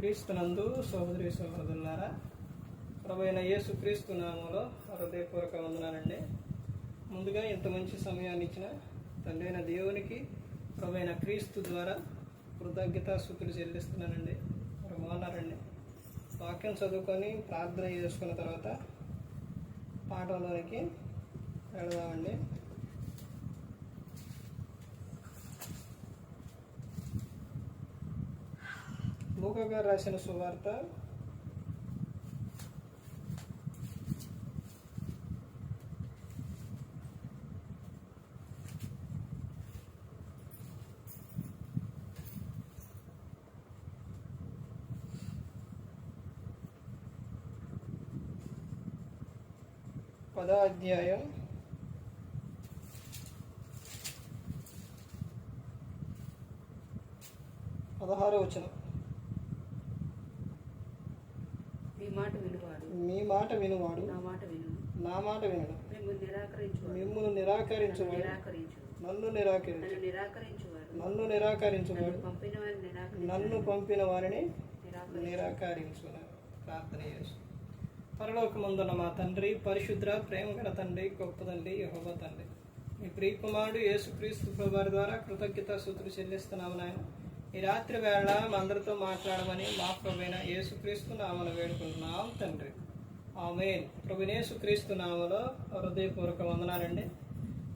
క్రీస్తునందు సహోదరి సోదరులారా ప్రభైన యేసు క్రీస్తు నామంలో హృదయపూర్వక వందనాలండి. ముందుగా ఇంత మంచి సమయాన్ని ఇచ్చిన తండ్రైన దేవునికి ప్రభైన క్రీస్తు ద్వారా కృతజ్ఞత స్థుతులు చెల్లిస్తున్నానండి. మరి బాగున్నారండి వాక్యం చదువుకొని ప్రార్థన చేసుకున్న తర్వాత పాఠంలోనికి వెళదామండి. లూకా గారు రాసిన సువార్త. పదో అధ్యాయం పదహారో వచనం మీ మాట వినువాడు మీ మాట వినువాడు. నా మాట విను. నా మాట వినడు. మేము నిరాకరించువాడు. మిమ్మును నన్ను నిరాకరించువాడు. నిరాకరించు నన్ను నిరాకరించు. నన్ను నిరాకరించువాడు. నన్ను నిరాకరించువాడు. పంపిన వారిని నిరాకరించు నన్ను పంపిన వారిని నిరాకరించు నిరాకరించున ప్రార్థన చేసు పరలోకమందున్న మా తండ్రి పరిశుద్ర ప్రేమ గల తండ్రి గొప్ప తండ్రి యహోవ తండ్రి. మీ ప్రియకుమారుడు యేసుక్రీస్తు వారి ద్వారా కృతజ్ఞత సూత్రులు చెల్లిస్తున్నాము నాయన. ఈ రాత్రి వేళ మా అందరితో మాట్లాడమని మా ప్రభువైన యేసుక్రీస్తు నామను వేడుకుంటున్నాం తండ్రి. ఆమె ప్రభునేసుక్రీస్తు నామలో హృదయపూర్వక వందనాలండి.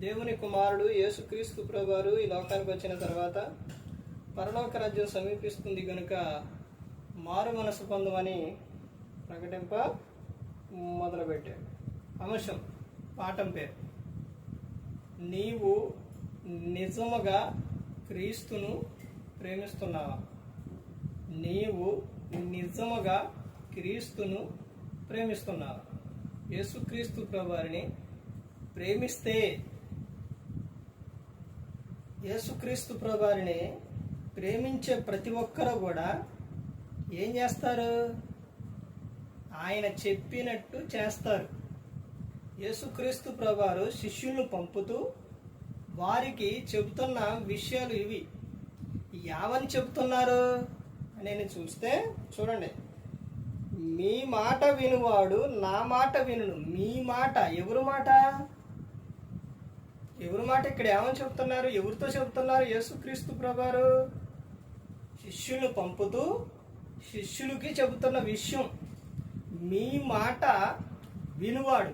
దేవుని కుమారుడు యేసుక్రీస్తు ప్రభువారు ఈ లోకానికి వచ్చిన తర్వాత పరలోక రాజ్యం సమీపిస్తుంది కనుక మారు మనసు పొందమని ప్రకటింప మొదలుపెట్టాడు. అంశం పాఠం పేరు. నీవు నిజముగా క్రీస్తును ప్రేమిస్తున్నావా? నీవు నిజముగా క్రీస్తును ప్రేమిస్తున్నావా యేసుక్రీస్తు ప్రభువారిని ప్రేమిస్తే యేసుక్రీస్తు ప్రభువారిని ప్రేమించే ప్రతి ఒక్కరు కూడా ఏం చేస్తారు? ఆయన చెప్పినట్టు చేస్తారు. యేసుక్రీస్తు ప్రభువారు శిష్యులను పంపుతూ వారికి చెబుతున్న విషయాలు ఇవి. యావని చెబుతున్నారు? నేను చూస్తే చూడండి. మీ మాట వినువాడు నా మాట వినును. మీ మాట ఎవరు మాట? ఎవరు మాట ఇక్కడ ఏమని చెప్తున్నారు? ఎవరితో చెప్తున్నారు? యేసుక్రీస్తు ప్రభారు. శిష్యులను పంపుతూ శిష్యులకి చెబుతున్న విషయం. మీ మాట వినువాడు.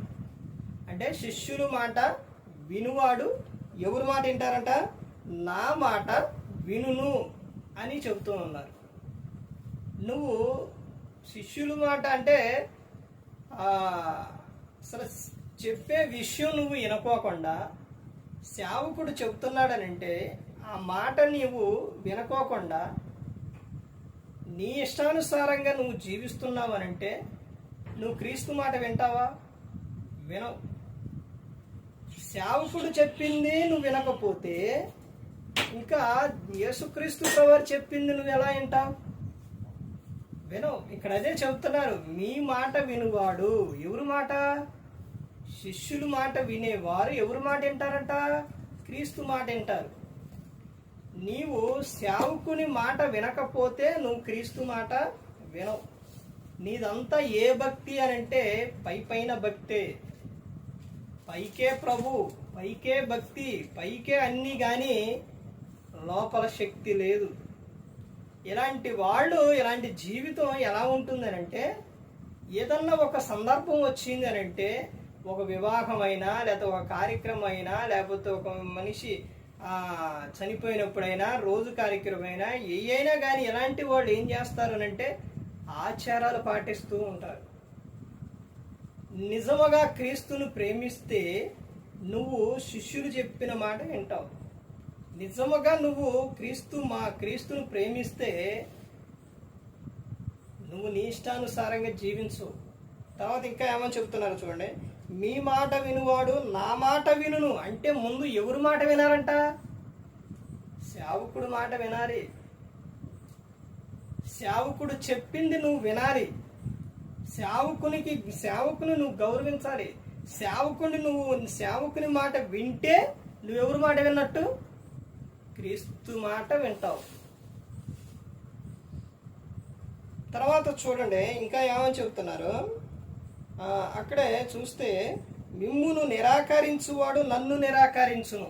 అంటే శిష్యుల మాట వినువాడు ఎవరి మాట వింటారంట? నా మాట వినును అని చెబుతూ ఉన్నారు. నువ్వు శిష్యుల మాట అంటే అసలు చెప్పే విషయం నువ్వు వినుకోకుండా సేవకుడు చెబుతున్నాడనంటే ఆ మాట నీవు వినుకోకుండా నీ ఇష్టానుసారంగా నువ్వు జీవిస్తున్నావనంటే నువ్వు క్రీస్తు మాట వింటావా? వినవు. సేవకుడు చెప్పింది నువ్వు వినకపోతే ఇంకా యేసుక్రీస్తు ప్రవారు చెప్పింది నువ్వు ఎలా వింటావు? విను ఇక్కడ అదే చెబుతున్నారు మీ మాట వినువాడు. ఎవరు మాట? శిష్యుల మాట వినేవారు. ఎవరు మాట వింటారంట? క్రీస్తు మాట వింటారు. నీవు సేవకుని మాట వినకపోతే నువ్వు క్రీస్తు మాట వినవు. నీదంతా ఏ భక్తి అని అంటే పై పైన భక్తే. పైకే ప్రభు పైకే భక్తి పైకే అన్నీ కానీ లోపల శక్తి లేదు. ఇలాంటి వాళ్ళు ఇలాంటి జీవితం ఎలా ఉంటుందనంటే ఏదన్నా ఒక సందర్భం వచ్చింది అని అంటే ఒక వివాహమైనా లేకపోతే ఒక కార్యక్రమం అయినా లేకపోతే ఒక మనిషి చనిపోయినప్పుడైనా రోజు కార్యక్రమమైనా ఏ అయినా కానీ ఎలాంటి వాళ్ళు ఏం చేస్తారు అని అంటే ఆచారాలు పాటిస్తూ ఉంటారు. నిజముగా క్రీస్తును ప్రేమిస్తే నువ్వు శిష్యులు చెప్పిన మాట వింటావు. నిజముగా నువ్వు క్రీస్తు మా క్రీస్తును ప్రేమిస్తే నువ్వు నీ ఇష్టానుసారంగా జీవించు. తర్వాత ఇంకా ఏమని చెప్తున్నారు చూడండి. మీ మాట వినువాడు నా మాట వినును. అంటే ముందు ఎవరు మాట వినారంట? సేవకుడు మాట వినాలి. సేవకుడు చెప్పింది నువ్వు వినాలి. సేవకునికి సేవకుని నువ్వు గౌరవించాలి. సేవకుని నువ్వు సేవకుని మాట వింటే నువ్వెవరి మాట విన్నట్టు? క్రీస్తు మాట వింటావు తర్వాత చూడండి ఇంకా ఏమని చెప్తున్నారు అక్కడే చూస్తే మిమ్మును నిరాకరించువాడు నన్ను నిరాకరించును.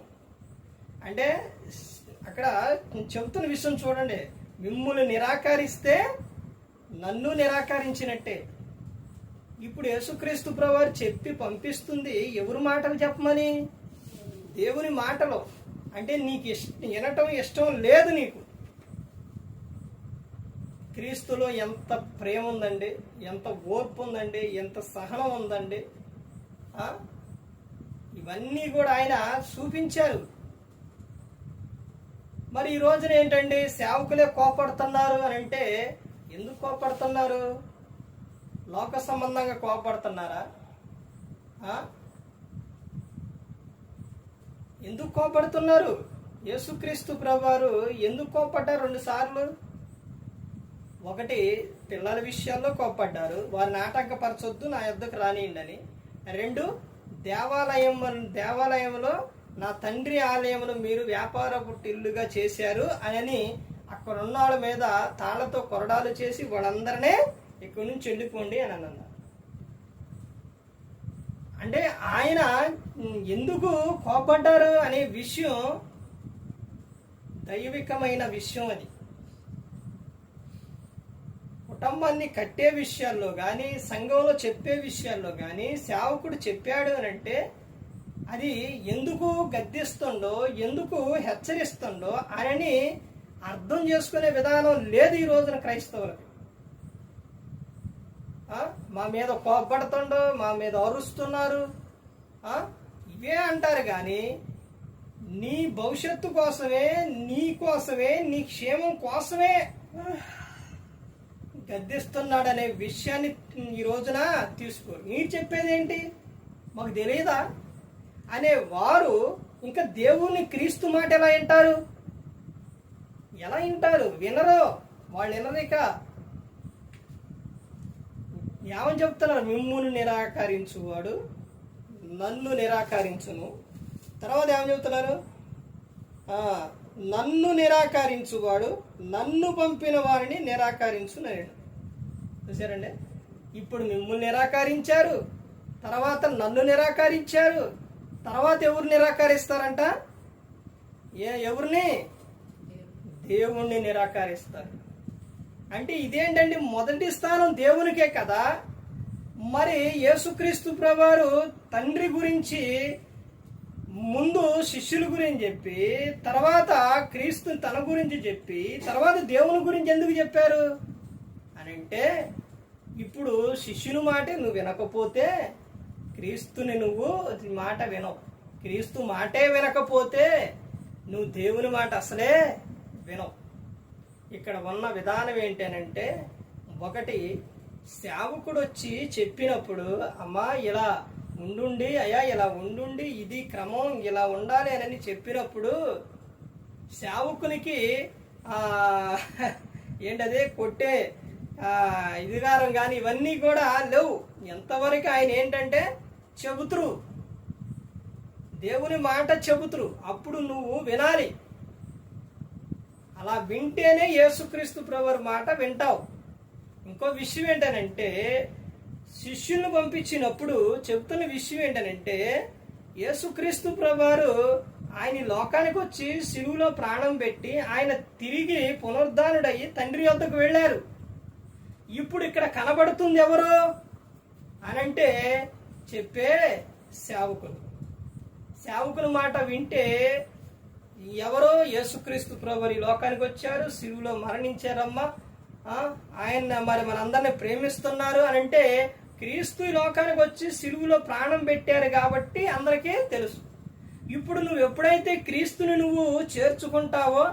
అంటే అక్కడ చెప్తున్న విషయం చూడండి మిమ్ములు నిరాకరిస్తే నన్ను నిరాకరించినట్టే. ఇప్పుడు యేసుక్రీస్తు ప్రభువారు చెప్పి పంపిస్తుంది ఎవరి మాటలు చెప్పమని? దేవుని మాటలు. అంటే నీకు ఇష్టం వినటం ఇష్టం లేదు నీకు. క్రీస్తులో ఎంత ప్రేమ ఉందండి ఎంత ఓర్పు ఉందండి ఎంత సహనం ఉందండి ఇవన్నీ కూడా ఆయన చూపించారు. మరి ఈ రోజున ఏంటండి సేవకులే కోపడుతున్నారు అని అంటే ఎందుకు కోపడుతున్నారు? లోక సంబంధంగా కోపడుతున్నారా? ఎందుకు కోపడుతున్నారు? యేసుక్రీస్తు ప్రభువారు ఎందుకు కోపడ్డారు రెండు సార్లు? ఒకటి పిల్లల విషయాల్లో కోప్పడ్డారు వారిని ఆటంకపరచొద్దు నా యుద్ధకు రానియండి రెండు దేవాలయం దేవాలయంలో నా తండ్రి ఆలయంలో మీరు వ్యాపార ఇల్లుగా చేశారు అని అక్కడ ఉన్న వాళ్ళ మీద తాళ్ళతో కొరడాలు చేసి వాళ్ళందరినీ ఇక్కడి నుంచి వెళ్ళిపోండి అని అన్నారు అంటే ఆయన ఎందుకు కోపడ్డారు అనే విషయం దైవికమైన విషయం అది. కుటుంబాన్ని కట్టే విషయాల్లో కానీ సంఘంలో చెప్పే విషయాల్లో కానీ సేవకుడు చెప్పాడు అని అంటే అది ఎందుకు గద్దిస్తుండో ఎందుకు హెచ్చరిస్తుండో అని అర్థం చేసుకునే విధానం లేదు ఈ రోజున క్రైస్తవులకు. మా మీద కోపడుతుండో మా మీద అరుస్తున్నారు. ఇవే అంటారు కానీ నీ భవిష్యత్తు కోసమే నీ కోసమే నీ క్షేమం కోసమే గద్దిస్తున్నాడనే విషయాన్ని ఈ రోజున తీసుకో. మీరు చెప్పేది ఏంటి మాకు తెలియదా అనే వారు ఇంకా దేవుణ్ణి క్రీస్తు మాట ఎలా వింటారు? ఎలా వింటారు? వినరు. వాళ్ళు వినరిక ఏమని చెప్తున్నారు మిమ్మును నిరాకరించువాడు నన్ను నిరాకరించును. తర్వాత ఏమని చెప్తున్నారు? నన్ను నన్ను నిరాకరించువాడు నన్ను పంపిన వారిని నిరాకరించు నేను చూసారండి ఇప్పుడు మిమ్మల్ని నిరాకరించారు తర్వాత నన్ను నిరాకరించారు తర్వాత ఎవరు నిరాకరిస్తారంట? ఏ ఎవరిని? దేవుణ్ణి నిరాకరిస్తారు. అంటే ఇదేంటండి? మొదటి స్థానం దేవునికే కదా. మరి యేసుక్రీస్తు ప్రభువారు తండ్రి గురించి ముందు శిష్యుల గురించి చెప్పి తర్వాత క్రీస్తు తన గురించి చెప్పి తర్వాత దేవుని గురించి ఎందుకు చెప్పారు? అని అంటే ఇప్పుడు శిష్యుని మాటే నువ్వు వినకపోతే క్రీస్తుని నువ్వు మాట వినవు. క్రీస్తు మాటే వినకపోతే నువ్వు దేవుని మాట అసలే వినవు. ఇక్కడ ఉన్న విధానం ఏంటనంటే ఒకటి సేవకుడు వచ్చి చెప్పినప్పుడు అమ్మా ఇలా ఉండుండి అయ్యా ఇలా ఉండుండి ఇది క్రమం ఇలా ఉండాలి అని చెప్పినప్పుడు సేవకునికి ఏంటదే కొట్టే ఇదిగారం కానీ ఇవన్నీ కూడా లేవు. ఎంతవరకు ఆయన ఏంటంటే చెబుతురు. దేవుని మాట చెబుతురు. అప్పుడు నువ్వు వినాలి. అలా వింటేనే యేసుక్రీస్తు ప్రభువారి మాట వింటావు. ఇంకో విషయం ఏంటనంటే శిష్యులను పంపించినప్పుడు చెప్తున్న విషయం ఏంటనంటే యేసుక్రీస్తు ప్రభువారు ఆయన లోకానికి వచ్చి శిలువులో ప్రాణం పెట్టి ఆయన తిరిగి పునరుద్ధానుడయ్యి తండ్రి వద్దకు వెళ్ళారు. ఇప్పుడు ఇక్కడ కనబడుతుంది ఎవరు? అనంటే చెప్పే సేవకులు. సేవకుల మాట వింటే ఎవరో యేసుక్రీస్తు ప్రభు ఈ లోకానికి వచ్చారు శిలువులో మరణించారమ్మా. ఆయన మరి మనందరిని ప్రేమిస్తున్నారు అని అంటే క్రీస్తు లోకానికి వచ్చి సిలువులో ప్రాణం పెట్టారు కాబట్టి అందరికీ తెలుసు. ఇప్పుడు నువ్వు ఎప్పుడైతే క్రీస్తుని నువ్వు చేర్చుకుంటావో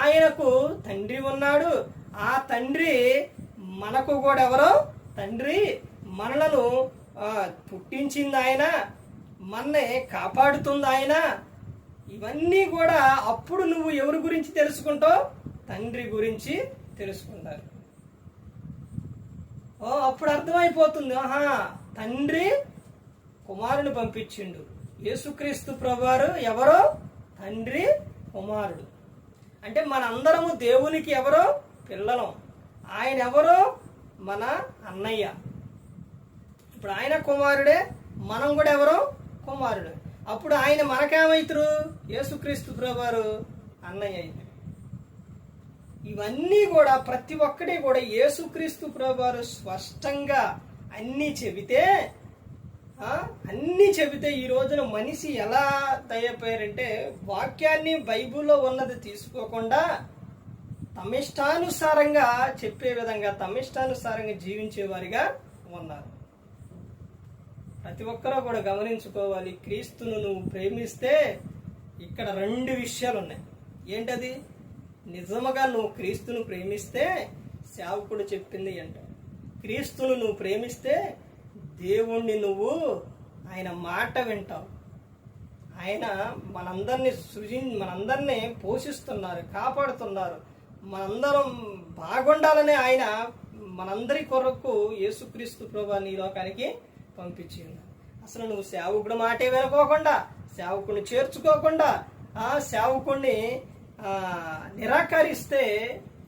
ఆయనకు తండ్రి ఉన్నాడు. ఆ తండ్రి మనకు కూడా ఎవరో? తండ్రి మనలను పుట్టించింది ఆయన మన్నే కాపాడుతుంది ఆయన. ఇవన్నీ కూడా అప్పుడు నువ్వు ఎవరి గురించి తెలుసుకుంటావు? తండ్రి గురించి తెలుసుకుంటారు. ఓ అప్పుడు అర్థమైపోతుంది. ఆహా తండ్రి కుమారుని పంపించిండు. యేసుక్రీస్తు ప్రభువారు ఎవరో? తండ్రి కుమారుడు. అంటే మనందరము దేవునికి ఎవరో? పిల్లలం. ఆయన ఎవరో? మన అన్నయ్య. ఇప్పుడు ఆయన కుమారుడే మనం కూడా ఎవరో? కుమారుడు. అప్పుడు ఆయన మనకేమవుతారు యేసుక్రీస్తు ప్రభువారు అన్నయ్య అయితే. ఇవన్నీ కూడా ప్రతి ఒక్కటి కూడా యేసుక్రీస్తు ప్రభువారు స్పష్టంగా అన్నీ చెబితే అన్నీ చెబితే ఈ రోజున మనిషి ఎలా తయారైపోయారంటే వాక్యాన్ని బైబిల్లో ఉన్నది తీసుకోకుండా తమిష్టానుసారంగా చెప్పే విధంగా తమిష్టానుసారంగా జీవించేవారిగా ఉన్నారు. ప్రతి ఒక్కరూ కూడా గమనించుకోవాలి. క్రీస్తును నువ్వు ప్రేమిస్తే ఇక్కడ రెండు విషయాలు ఉన్నాయి. ఏంటది? నిజముగా నువ్వు క్రీస్తును ప్రేమిస్తే సేవకుడు చెప్పింది అంట. క్రీస్తును నువ్వు ప్రేమిస్తే దేవుణ్ణి నువ్వు ఆయన మాట వింటావు. ఆయన మనందరినీ సృజి మనందరినీ పోషిస్తున్నారు కాపాడుతున్నారు. మనందరం బాగుండాలని ఆయన మనందరి కొరకు యేసుక్రీస్తు ప్రభా ఈ లోకానికి పంపించింది. అసలు నువ్వు సేవకుడు మాటే వినుకోకుండా సేవకుడిని చేర్చుకోకుండా ఆ సేవకుడిని నిరాకరిస్తే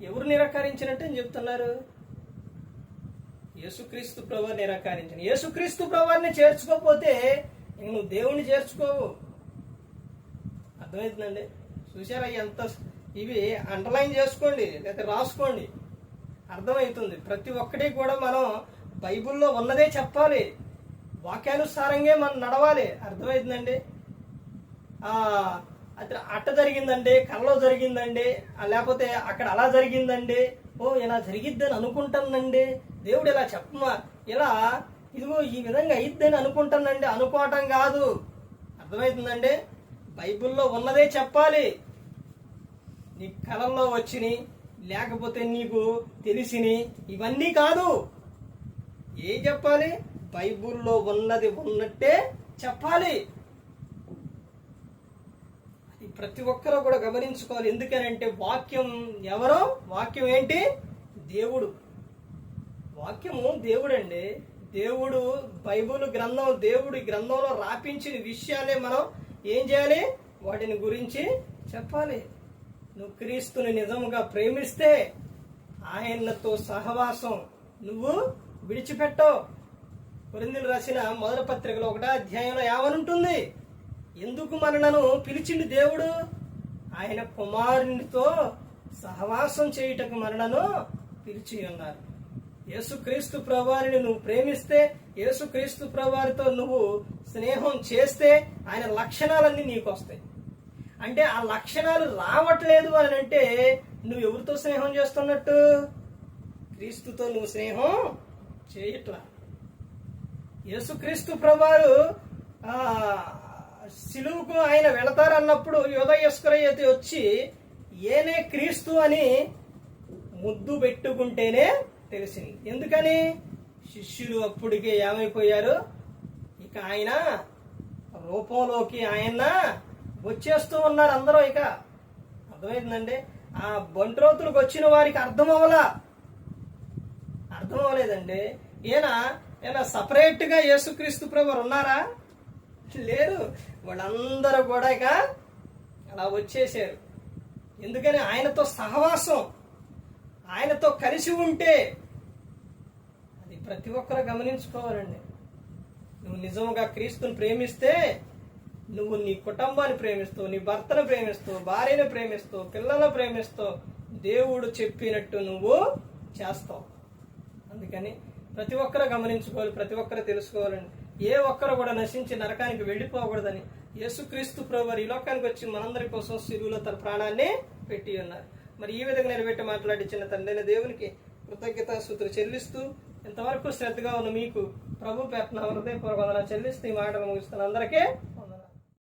ఎవరు నిరాకరించినట్టు అని చెప్తున్నారు? యేసుక్రీస్తు ప్రభు నిరాకరించిన యేసుక్రీస్తు ప్రభుని చేర్చుకోకపోతే నువ్వు దేవుణ్ణి చేర్చుకోవు. అర్థమవుతుందండి చూసారా ఎంత ఇవి అండర్లైన్ చేసుకోండి లేకపోతే రాసుకోండి. అర్థమవుతుంది. ప్రతి ఒక్కటి కూడా మనం బైబిల్లో ఉన్నదే చెప్పాలి. వాక్యానుసారంగా మనం నడవాలి. అర్థమైందండి? ఆ, అట్లా అట్ట జరిగిందండి కళ్ళలో జరిగిందండి లేకపోతే అక్కడ అలా జరిగిందండి ఓ ఇలా జరిగిద్దని అనుకుంటానండి దేవుడు ఇలా చెప్పమా? ఇలా ఇదిగో ఈ విధంగా అయిద్దని అనుకుంటానండి అనుకోవటం కాదు. అర్థమవుతుందండి బైబిల్లో ఉన్నదే చెప్పాలి. నీ కళల్లో వచ్చిని లేకపోతే నీకు తెలిసిని ఇవన్నీ కాదు. ఏం చెప్పాలి? బైబిల్లో ఉన్నది ఉన్నట్టే చెప్పాలి. అది ప్రతి ఒక్కరూ కూడా గమనించుకోవాలి. ఎందుకనంటే వాక్యం ఎవరో? వాక్యం ఏంటి? దేవుడు. వాక్యము దేవుడండి. దేవుడు బైబిల్ గ్రంథం దేవుడి గ్రంథంలో రాపించిన విషయాలే మనం ఏం చేయాలి? వాటిని గురించి చెప్పాలి. నువ్వు క్రీస్తుని నిజముగా ప్రేమిస్తే ఆయనతో సహవాసం నువ్వు విడిచిపెట్టవు. కొరిందులు రాసిన మొదటి పత్రికలో ఒకట అధ్యాయంలో ఏమనుంటుంది? ఎందుకు మనలను పిలిచిండు దేవుడు? ఆయన కుమారునితో సహవాసం చేయుటకు మనలను పిలిచి ఉన్నారు. యేసుక్రీస్తు ప్రభువారిని నువ్వు ప్రేమిస్తే యేసుక్రీస్తు ప్రభువారితో నువ్వు స్నేహం చేస్తే ఆయన లక్షణాలన్నీ నీకు వస్తాయి అంటే ఆ లక్షణాలు రావట్లేదు అని అంటే నువ్వు ఎవరితో స్నేహం చేస్తున్నట్టు? క్రీస్తుతో నువ్వు స్నేహం చేయట్లా. యేసుక్రీస్తు ప్రభువారు ఆ సిలువుకు ఆయన వెళతారన్నప్పుడు యోధయస్కరయ్యతి వచ్చి ఏనే క్రీస్తు అని ముద్దు పెట్టుకుంటేనే తెలిసింది ఎందుకని? శిష్యులు అప్పటికే ఏమైపోయారు? ఇక ఆయన రూపంలోకి ఆయన వచ్చేస్తూ ఉన్నారు అందరూ ఇక. అర్థమైందండి? ఆ బంట్రోతులకు వచ్చిన వారికి అర్థం అవ్వలా? అర్థం అవ్వలేదండి. ఈయన ఈయన సపరేట్గా యేసుక్రీస్తు ప్రభు ఉన్నారా? లేరు. వాళ్ళందరూ కూడా ఇక అలా వచ్చేసారు. ఎందుకని? ఆయనతో సహవాసం. ఆయనతో కలిసి ఉంటే అది ప్రతి ఒక్కరు గమనించుకోవాలండి. నువ్వు నిజంగా క్రీస్తుని ప్రేమిస్తే నువ్వు నీ కుటుంబాన్ని ప్రేమిస్తావు నీ భర్తను ప్రేమిస్తావు భార్యను ప్రేమిస్తావు పిల్లలను ప్రేమిస్తావు. దేవుడు చెప్పినట్టు నువ్వు చేస్తావు. అందుకని ప్రతి ఒక్కరు గమనించుకోవాలి ప్రతి ఒక్కరు తెలుసుకోవాలని ఏ ఒక్కరు కూడా నశించి నరకానికి వెళ్ళిపోకూడదని యేసుక్రీస్తు ప్రభువారు ఈ లోకానికి వచ్చి మనందరి కోసం సిరువులో తన ప్రాణాన్ని పెట్టి ఉన్నారు. మరి ఈ విధంగా నిలబెట్టి మాట్లాడి చిన్న తండ్రైన దేవునికి సూత్ర చెల్లిస్తూ ఇంతవరకు శ్రద్ధగా ఉన్న మీకు ప్రభు పెట్టిన హృదయపూర్వక చెల్లిస్తూ ఈ మాటలు ముగిస్తున్న అందరికీ